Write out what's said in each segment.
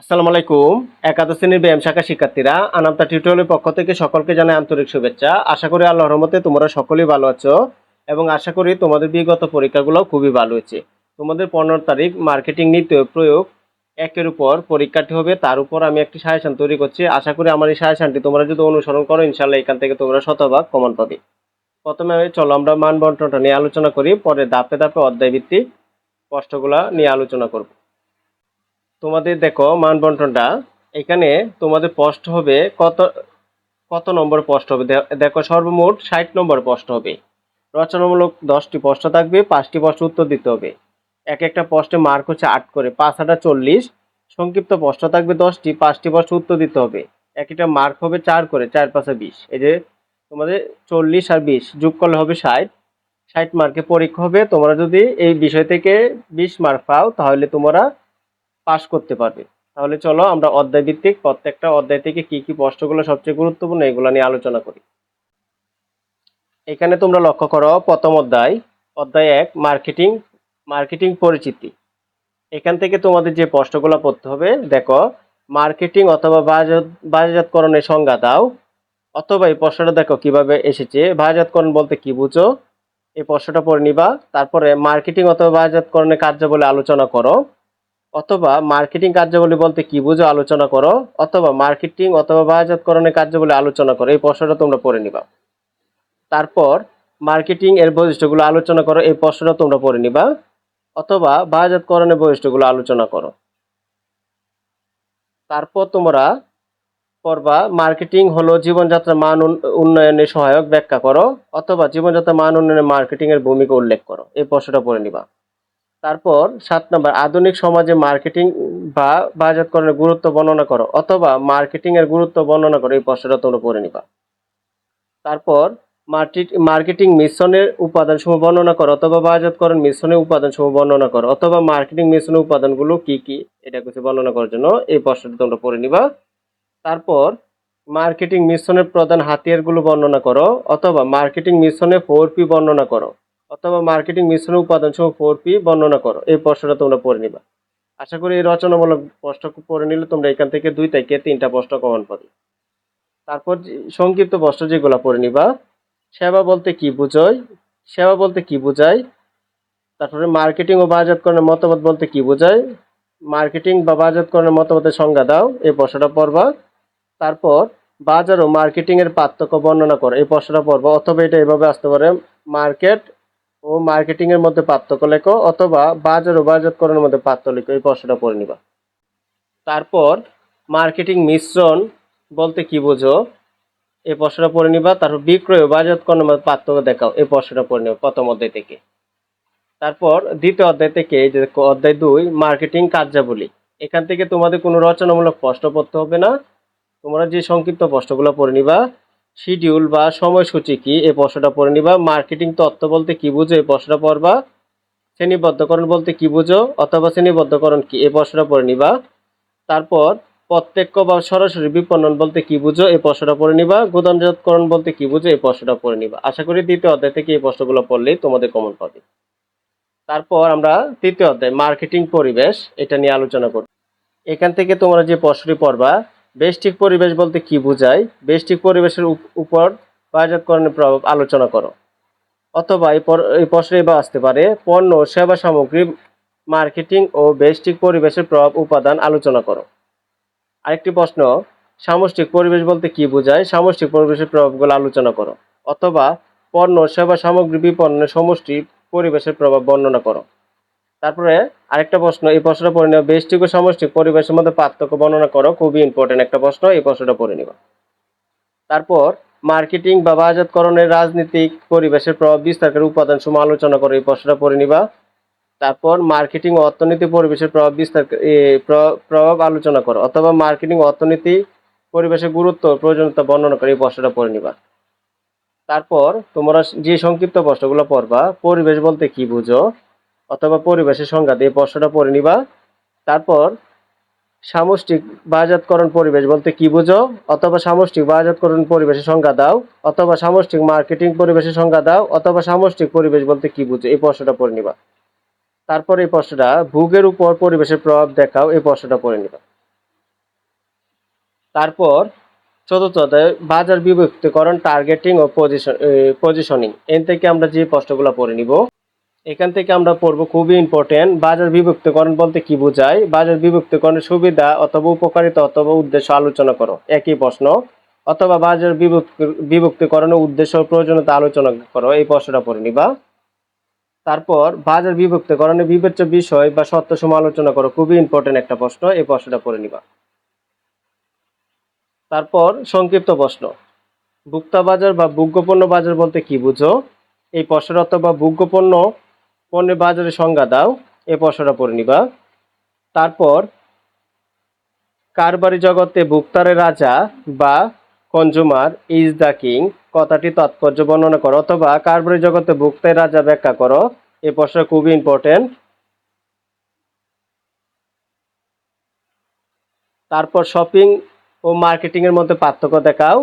আসসালামু আলাইকুম। একাদশ শ্রেণির ব্যায়াম শাখা শিক্ষার্থীরা, আনামতা টিউটোরিয়ালের পক্ষ থেকে সকলকে জানাই আন্তরিক শুভেচ্ছা। আশা করি আল্লাহর রহমতে তোমরা সকলেই ভালো আছো এবং আশা করি তোমাদের বিগত পরীক্ষাগুলো খুবই ভালো হয়েছে। তোমাদের পনেরো তারিখ মার্কেটিং নীতি প্রয়োগ একের উপর পরীক্ষাটি হবে, তার উপর আমি একটি সাজেশন তৈরি করছি। আশা করি আমার এই সাজেশনটি তোমরা যদি অনুসরণ করো ইনশাল্লাহ এখান থেকে তোমরা শতভাগ কমন পাবে। প্রথমে চলো আমরা মান বন্টনটা নিয়ে আলোচনা করি, পরে ধাপে ধাপে অধ্যায় ভিত্তিক প্রশ্নগুলো নিয়ে আলোচনা করব। তোমাদের দেখো মান বন্টনটা এখানে তোমাদের পোস্ট হবে কত কত নম্বর পোস্ট হবে? দেখো সর্বমোট ষাট নম্বর পোস্ট হবে। রচনামূলক দশটি প্রশ্ন থাকবে, পাঁচটি প্রশ্ন উত্তর দিতে হবে। এক একটা পোস্টে মার্ক হচ্ছে আট করে, পাঁচ হাজার চল্লিশ। সংক্ষিপ্ত প্রশ্ন থাকবে দশটি, পাঁচটি প্রশ্ন উত্তর দিতে হবে। এক একটা মার্ক হবে চার করে, চার পাঁচে বিশ। এই যে তোমাদের চল্লিশ আর বিশ যোগ করলে হবে ষাট। ষাট মার্কে পরীক্ষা হবে, তোমরা যদি এই বিষয় থেকে বিশ মার্ক পাও, তাহলে তোমরা পাস করতে পারবে। তাহলে চলো আমরা অধ্যায় ভিত্তিক প্রত্যেকটা অধ্যায় থেকে কি কি প্রশ্নগুলো সবচেয়ে গুরুত্বপূর্ণ এগুলো নিয়ে আলোচনা করি। এখানে তোমরা লক্ষ্য করো, প্রথম অধ্যায় অধ্যায় এক, মার্কেটিং মার্কেটিং পরিচিতি। এখান থেকে তোমাদের যে প্রশ্নগুলো পড়তে হবে, দেখো, মার্কেটিং অথবা বাজার বাজারজাতকরণের সংজ্ঞা দাও, অথবা এই প্রশ্নটা দেখো কীভাবে এসেছে। বাজারজাতকরণ বলতে কি বুঝো? এই প্রশ্নটা পড়ে নিবা। তারপরে মার্কেটিং অথবা বাজারজাতকরণের কার্যাবলী আলোচনা করো। অথবা মার্কেটিং কার্যাবলী বলতে কি বুঝো আলোচনা করো, অথবা মার্কেটিং অথবা বাজারজাতকরণের কার্যাবলী আলোচনা করো, এই প্রশ্নটা তোমরা পড়ে নিবা। তারপর মার্কেটিং এর বৈশিষ্ট্যগুলো আলোচনা করো, এই প্রশ্নটা তোমরা পড়ে নিবা, অথবা বাজারজাতকরণের বৈশিষ্ট্যগুলো আলোচনা করো। তারপর তোমরা পড়বা, মার্কেটিং হলো জীবনযাত্রার মান উন- উন্নয়নে সহায়ক ব্যাখ্যা করো, অথবা জীবনযাত্রার মান উন্নয়নে মার্কেটিং এর ভূমিকা উল্লেখ করো, এই প্রশ্নটা পড়ে নিবা। তারপর সাত নম্বর, আধুনিক সমাজে মার্কেটিং বা বাজারকরণের গুরুত্ব বর্ণনা করো অথবা মার্কেটিং এর গুরুত্ব বর্ণনা করো, এই প্রশ্নটা তোমরা পড়ে নিবা। তারপর মার্কেটিং মিশ্রণের উপাদান সমূহ বর্ণনা করো অথবা বাজারকরণ মিশ্রণের উপাদান সমূহ বর্ণনা করো অথবা মার্কেটিং মিশ্রণের উপাদানগুলো কি কি, এটা কিছু বর্ণনা করার জন্য এই প্রশ্নটা তোমরা পড়ে নিবা। তারপর মার্কেটিং মিশ্রণের প্রধান হাতিয়ারগুলো বর্ণনা করো অথবা মার্কেটিং মিশ্রণে ফোর পি বর্ণনা করো। অথবা মার্কেটিং মিশ্রণ উপাদান সহ ফোর পি বর্ণনা করো। এই প্রশ্নটা তোমরা পড়ে নিবা। আশা করি এই রচনামূলক প্রশ্ন পড়ে নিলে তোমরা এখান থেকে দুই থেকে তিনটা প্রশ্ন কমন পাবে। তারপর সংক্ষিপ্ত প্রশ্ন যেগুলো পড়ে নিবা, সেবা বলতে কি বুঝোয়, সেবা বলতে কি বোঝায়, তারপরে মার্কেটিং ও বাজারকরণের মতামত বলতে কি বোঝায় মার্কেটিং বা বাজারকরণের মতামতের সংজ্ঞা দাও, এই প্রশ্নটা পড়বা। তারপর বাজার ও মার্কেটিং এর পার্থক্য বর্ণনা করো, এই প্রশ্নটা পড়ব। অথবা এটা এভাবে আসতে পারে মার্কেট ও মার্কেটিং এর মধ্যে পার্থক্য লেখো অথবা বাজার ও বাজারকরণের মধ্যে পার্থক্য লেখো, এই প্রশ্নটা পড়ে নিবা। তারপর মার্কেটিং মিশ্রণ বলতে কি বোঝো? এই প্রশ্নটা পড়ে নিবা, তারপর বিক্রয় ও বাজারকরণের মধ্যে পার্থক্য দেখাও, এই প্রশ্নটা পড়ে নিবা প্রথম অধ্যায় থেকে। তারপর দ্বিতীয় অধ্যায় থেকে যে অধ্যায় দুই মার্কেটিং কার্যাবলী। এখান থেকে তোমাদের কোনো রচনামূলক প্রশ্ন পড়তে হবে না। তোমরা যে সংক্ষিপ্ত প্রশ্নগুলো পড়ে নিবা শিডিউল বা সময়সূচি কি? এই প্রশ্নটা পড়ে নিবা। মার্কেটিং তত্ত্ব বলতে কি বুঝো? এই প্রশ্নটা পড়বা। শ্রেণীবদ্ধকরণ বলতে কি বুঝো? অথবা শ্রেণীবদ্ধকরণ কি? এই প্রশ্নটা পড়ে নিবা। তারপর প্রত্যক্ষ বা সরাসরি বিপণন বলতে কি বুঝো? এই প্রশ্নটা পড়ে নিবা। গুদামজাতকরণ বলতে কি বুঝো? এই প্রশ্নটা পড়ে নিবা। আশা করি দ্বিতীয় অধ্যায় থেকে এই প্রশ্নগুলো পড়লেই তোমাদের কমন পাবে। তারপর আমরা তৃতীয় অধ্যায়, মার্কেটিং পরিবেশ, এটা নিয়ে আলোচনা করব। এখান থেকে তোমরা যে প্রশ্নটি পড়বা বেষ্টিক পরিবেশ বলতে কি বোঝায়? বেষ্টিক পরিবেশের উপর বাজারকরণের প্রভাব আলোচনা করো। অথবা এই প্রশ্নে এবার আসতে পারে, পণ্য ও সেবা সামগ্রী, মার্কেটিং ও বেষ্টিক পরিবেশের প্রভাব উপাদান আলোচনা করো। আরেকটি প্রশ্ন, সামষ্টিক পরিবেশ বলতে কি বোঝায়? সামষ্টিক পরিবেশের প্রভাবগুলো আলোচনা করো। অথবা পণ্য, সেবা সামগ্রী বিপণনের সমষ্টি পরিবেশের প্রভাব বর্ণনা করো। তারপরে আরেকটা প্রশ্ন, এই প্রশ্নটা পড়ে নেওয়া বেষ্টিক ও সামষ্টিক পরিবেশের মধ্যে পার্থক্য বর্ণনা করো, খুবই ইম্পর্টেন্ট একটা প্রশ্ন, এই প্রশ্নটা পড়ে নিবা। তারপর, মার্কেটিং বা বাজারকরণের রাজনৈতিক পরিবেশের প্রভাব বিস্তারের উপাদান সমূহ আলোচনা করো, এই প্রশ্নটা পড়ে নিবা। তারপর, মার্কেটিং অর্থনীতি পরিবেশের প্রভাব বিস্তার প্র- প্রভাব আলোচনা করো, অথবা মার্কেটিং অর্থনীতি পরিবেশের গুরুত্ব প্রয়োজনীয়তা বর্ণনা করে, এই প্রশ্নটা পড়ে নিবা। তারপর, তোমরা যে সংক্ষিপ্ত প্রশ্নগুলো পড়বা, পরিবেশ বলতে কি বুঝো? অথবা পরিবেশের সংজ্ঞা দিয়ে প্রশ্নটা পড়ে নিবা। তারপর, সামষ্টিক বাজাতকরণ পরিবেশ বলতে কি বুঝো? অথবা সামষ্টিক বাজাতকরণ পরিবেশের সংজ্ঞা দাও। অথবা সামষ্টিক মার্কেটিং পরিবেশের সংজ্ঞা দাও। অথবা সামষ্টিক পরিবেশ বলতে কি বুঝো? এই প্রশ্নটা পড়ে নিবা। তারপর এই প্রশ্নটা, ভূগের উপর পরিবেশের প্রভাব দেখাও, এই প্রশ্নটা পড়ে নিবা। তারপর, চতুর্থ বাজার বিভক্তিকরণ টার্গেটিং ও পজিশন পজিশনিং এন থেকে আমরা যে প্রশ্নগুলো পড়ে নিব এখান থেকে আমরা পড়ব খুবই ইম্পর্টেন্ট বাজার বিভক্তিকরণ বলতে কি বোঝায়? বাজার বিভক্তিকরণের সুবিধা অথবা উপকারিতা অথবা উদ্দেশ্য আলোচনা করো। একই প্রশ্ন, অথবা বাজার বিভক্তি, বিভক্তিকরণের উদ্দেশ্য প্রয়োজনীয়তা আলোচনা করো। এই প্রশ্নটা পড়ে নিবা। তারপর, বাজার বিভক্তিকরণের বিবেচ্য বিষয় বা সত্য সময় আলোচনা করো। খুবই ইম্পর্টেন্ট একটা প্রশ্ন, এই প্রশ্নটা পড়ে নিবা। তারপর, সংক্ষিপ্ত প্রশ্ন ভুক্তা বাজার বা ভোগ্যপণ্য বাজার বলতে কি বুঝো? এই প্রশ্নের অথবা ভোগ্যপণ্য পণ্যের বাজারের সংজ্ঞা দাও, এ প্রশ্নটা পড়ে নিবা। তারপর, কারবারি জগতে ভুক্তারের রাজা বা কনজুমার ইজ দ্য কিং, কথাটি তাৎপর্য বর্ণনা করো, অথবা কারবারি জগতে ভুক্তের রাজা ব্যাখ্যা করো এই প্রশ্নটা খুবই ইম্পর্টেন্ট তারপর শপিং ও মার্কেটিং এর মধ্যে পার্থক্য দেখাও।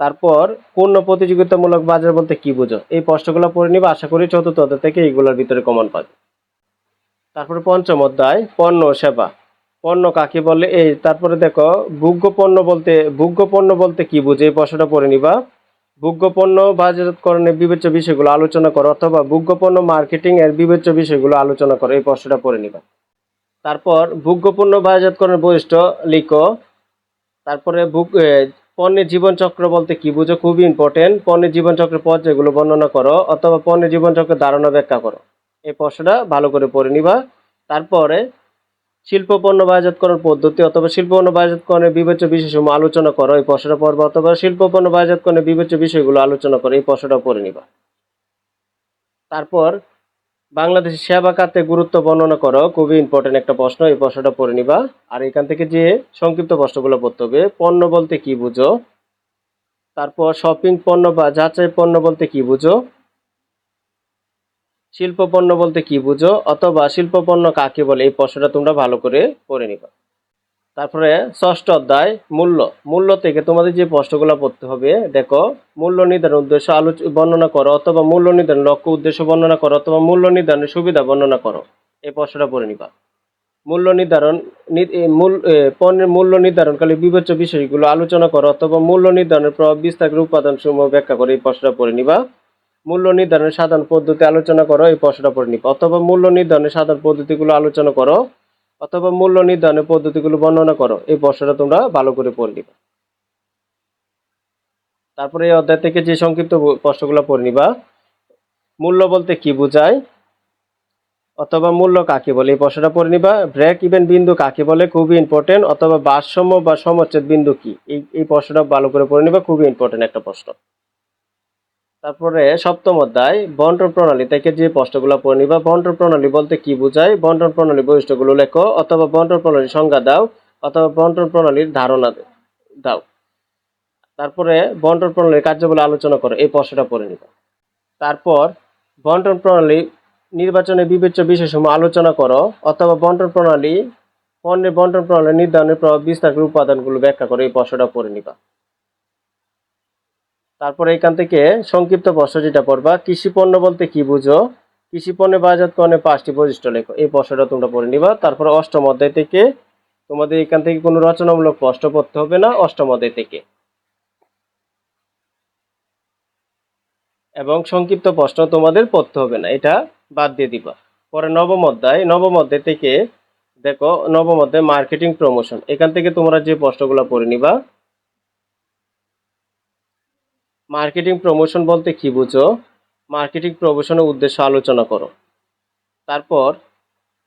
তারপর পূর্ণ প্রতিযোগিতামূলক বাজার বলতে কি বুঝো? এই প্রশ্নগুলো পড়ে নিবে, আশা করি চতুর্থ অধ্যায় থেকে এইগুলোর ভিতরে কমন পাবে। তারপরে পঞ্চম অধ্যায়, পণ্য সেবা। পণ্য কাকে বলে? এই, তারপরে দেখো, ভোগ্য পণ্য বলতে, ভোগ্য পণ্য বলতে কি বুঝে? এই প্রশ্নটা পড়ে নিবা। ভোগ্য পণ্য বাজারকরণের বিবেচ্য বিষয়গুলো আলোচনা করো, অথবা ভোগ্য পণ্য মার্কেটিং এর বিবেচ্য বিষয়গুলো আলোচনা করো, এই প্রশ্নটা পড়ে নিবা। তারপর ভোগ্য পণ্য বাজারকরণের বৈশিষ্ট্য লিখো। তারপরে পণ্যের জীবনচক্র বলতে কি বুঝো? খুবই ইম্পর্টেন্ট পণ্যের জীবনচক্রের পর্যায়গুলো বর্ণনা করো অথবা পণ্যের জীবনচক্রের ধারণা ব্যাখ্যা করো। এই প্রশ্নটা ভালো করে পড়ে নিবা। তারপরে শিল্প পণ্য বাজাতকরণ পদ্ধতি অথবা শিল্প পণ্য বাজাতকরণের বিবেচ্য বিষয়সমূহ আলোচনা করো এই প্রশ্নটা পড়বা অথবা শিল্প পণ্য বাজাতকরণের বিবেচ্য বিষয়গুলো আলোচনা করো এই প্রশ্নটা পড়ে নিবা। তারপর বাংলাদেশের সেবা খাতে গুরুত্ব বর্ণনা করো। খুবই ইম্পর্টেন্ট একটা প্রশ্ন, এই প্রশ্নটা পড়ে নিবা। আর এখান থেকে যে সংক্ষিপ্ত প্রশ্নগুলো পড়তে হবে, পণ্য বলতে কি বুঝো? তারপর শপিং পণ্য বা যাচাই পণ্য বলতে কি বুঝো? শিল্প পণ্য বলতে কি বুঝো? অথবা শিল্প পণ্য কাকে বলে? এই প্রশ্নটা তোমরা ভালো করে পড়ে নিবা। তারপরে ষষ্ঠ অধ্যায়, মূল্য। মূল্য থেকে তোমাদের যে প্রশ্নগুলো পড়তে হবে, দেখো, মূল্য নির্ধারণ উদ্দেশ্য আলোচ বর্ণনা করো, অথবা মূল্য নির্ধারণ লক্ষ্য উদ্দেশ্য বর্ণনা করো, অথবা মূল্য নির্ধারণের সুবিধা বর্ণনা করো। এই প্রশ্নটা পড়ে নিবা। মূল্য নির্ধারণ মূল পণ্যের মূল্য নির্ধারণকালে বিবেচ্য বিষয়গুলো আলোচনা করো, অথবা মূল্য নির্ধারণের প্রভাব বিস্তারের উপাদান সমূহ ব্যাখ্যা করে এই প্রশ্নটা পড়ে নিবা। মূল্য নির্ধারণের সাধারণ পদ্ধতি আলোচনা করো, এই প্রশ্নটা পড়ে নিবা। অথবা মূল্য নির্ধারণের সাধারণ পদ্ধতিগুলো আলোচনা করো অথবা মূল্য নির্ধারণের পদ্ধতিগুলো বর্ণনা করো। এই প্রশ্নটা তোমরা ভালো করে পড়ে নিবা। তারপরে এই অধ্যায় থেকে যে সংক্ষিপ্ত প্রশ্নগুলো পড়ে নিবা, মূল্য বলতে কি বোঝায়, অথবা মূল্য কাকে বলে, এই প্রশ্নটা পড়ে নিবা। ব্রেক ইভেন বিন্দু কাকে বলে, খুবই ইম্পর্টেন্ট অথবা ভারসাম্য বা সমচ্ছেদ বিন্দু কি? এই এই প্রশ্নটা ভালো করে পড়ে নিবা, খুবই ইম্পর্টেন্ট একটা প্রশ্ন। তারপরে সপ্তম অধ্যায়, বন্টন প্রণালী। থেকে যে প্রশ্নগুলো পড়ে নিবা। বন্টন প্রণালী বলতে কি বোঝায়? বন্টন প্রণালী বৈশিষ্ট্যগুলো লেখো। অথবা বন্টন প্রণালীর সংজ্ঞা দাও। অথবা বন্টন প্রণালীর ধারণা দাও। তারপরে বন্টন প্রণালীর কার্যগুলো আলোচনা করো। এই প্রশ্নটা পড়ে নিবা। তারপর বন্টন প্রণালী নির্বাচনে বিবেচ্য বিষয়সমূহ আলোচনা করো। অথবা বন্টন প্রণালী পণ্যের বন্টন প্রণালী নির্ধারণের প্রভাব বিস্তারের উপাদানগুলো ব্যাখ্যা করে এই প্রশ্নটা পড়ে নিবা। তারপরে এখান থেকে সংক্ষিপ্ত প্রশ্ন যেটা পড়বা, কৃষি পণ্য বলতে কি বুঝো? কৃষি পণ্যের বাজারকরণের পাঁচটি বৈশিষ্ট্য লেখো। এই প্রশ্নটা তোমরা পড়ে নিবা। তারপরে অষ্টম অধ্যায় থেকে তোমাদের এখান থেকে কোনো রচনামূলক প্রশ্ন পড়তে হবে না, অষ্টম অধ্যায় থেকে। এবং সংক্ষিপ্ত প্রশ্ন তোমাদের পড়তে হবে না, এটা বাদ দিয়ে দিবা। পরে নবম অধ্যায় নবম অধ্যায় থেকে দেখো, নবম অধ্যায় মার্কেটিং প্রমোশন। এখান থেকে তোমরা যে প্রশ্নগুলো পড়ে নিবা মার্কেটিং প্রমোশন বলতে কি বুঝো? মার্কেটিং প্রমোশনের উদ্দেশ্য আলোচনা করো। তারপর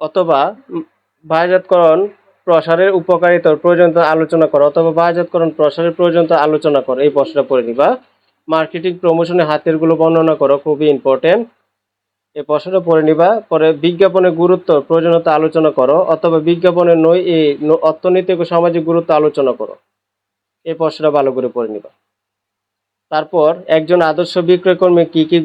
অথবা উম, বাজারজাতকরণ প্রসারের উপকারিতার প্রয়োজনীয়তা আলোচনা করো অথবা বাজারজাতকরণ প্রসারের প্রয়োজনীয়তা আলোচনা করো এই প্রশ্নটা পড়ে নিবা। মার্কেটিং প্রমোশনের হাতেরগুলো বর্ণনা করো খুবই ইম্পর্টেন্ট এই প্রশ্নটা পড়ে নিবা পরে বিজ্ঞাপনের গুরুত্ব প্রয়োজনীয়তা আলোচনা করো অথবা বিজ্ঞাপনের নই এই অর্থনৈতিক ও সামাজিক গুরুত্ব আলোচনা করো। এই প্রশ্নটা ভালো করে পড়ে নিবা। তারপর একজন আদর্শ বিক্রয়কর্মী কি কি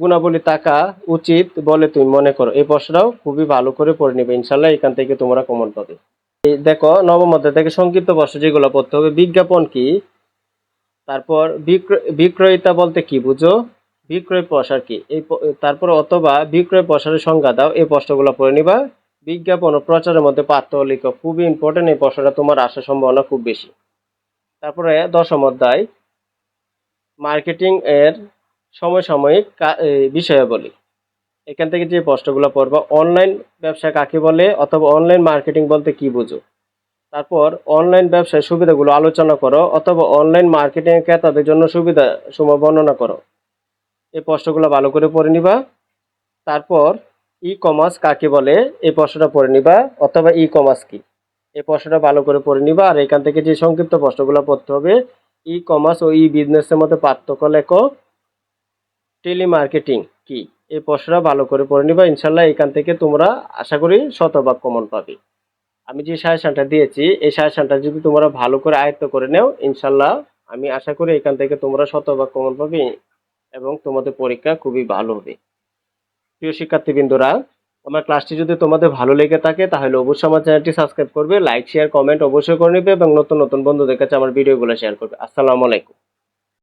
গুণাবলী থাকা উচিত বলে তুমি মনে করো? এই প্রশ্নটাও খুবই ভালো করে পড়ে নিবে। ইনশাল্লাহ এখান থেকে তোমরা কমন পাবে। দেখো, নবম অধ্যায় থেকে সংক্ষিপ্ত প্রশ্ন যেগুলো পড়তে হবে, বিজ্ঞাপন কি? তারপর বিক্রয় বিক্রয়িতা বলতে কি বুঝো? বিক্রয় প্রসার কি? এই তারপর অথবা বিক্রয় প্রসারের সংজ্ঞা দাও, এই প্রশ্নগুলো পড়ে নিবা। বিজ্ঞাপন ও প্রচারের মধ্যে পার্থক্য খুবই ইম্পর্টেন্ট এই প্রশ্নটা তোমার আসার সম্ভাবনা খুব বেশি। তারপরে দশম অধ্যায় মার্কেটিং এর এই বিষয়াবলী। এখান থেকে যে প্রশ্নগুলো পড়বা অনলাইন ব্যবসা কাকে বলে অথবা অনলাইন মার্কেটিং বলতে কি বুঝো? তারপর অনলাইন ব্যবসার সুবিধাগুলো আলোচনা করো অথবা অনলাইন মার্কেটিং ক্রেতাদের জন্য সুবিধা সময় বর্ণনা করো। এই প্রশ্নগুলো ভালো করে পড়ে নিবা। তারপর ই কমার্স কাকে বলে এই প্রশ্নটা পড়ে নিবা অথবা ই কমার্স কি? এই প্রশ্নটা ভালো করে পড়ে নিবা আর এখান থেকে যে সংক্ষিপ্ত প্রশ্নগুলো পড়তে হবে ই কমার্স ও ই বিজনেসের মধ্যে পার্থক্য লেখো। টেলিমার্কেটিং কি? এই প্রশ্নটা ভালো করে পড়ে নিবা, ইনশাল্লাহ এখান থেকে তোমরা আশা করি শতভাগ কমন পাবে। আমি যে সাজেশনটা দিয়েছি, এই সাজেশনটা যদি তোমরা ভালো করে আয়ত্ত করে নেও, ইনশাল্লাহ আমি আশা করি এখান থেকে তোমরা শতভাগ কমন পাবে এবং তোমাদের পরীক্ষা খুবই ভালো হবে। প্রিয় শিক্ষার্থীবৃন্দরা আমার ক্লাসটি যদি তোমাদের ভালো লেগে থাকে, তাহলে অবশ্যই আমার চ্যানেলটি সাবস্ক্রাইব করবে লাইক শেয়ার কমেন্ট অবশ্যই করে নেবে এবং নতুন নতুন বন্ধুদের কাছে আমার ভিডিওগুলো শেয়ার করবে। আসসালামু আলাইকুম।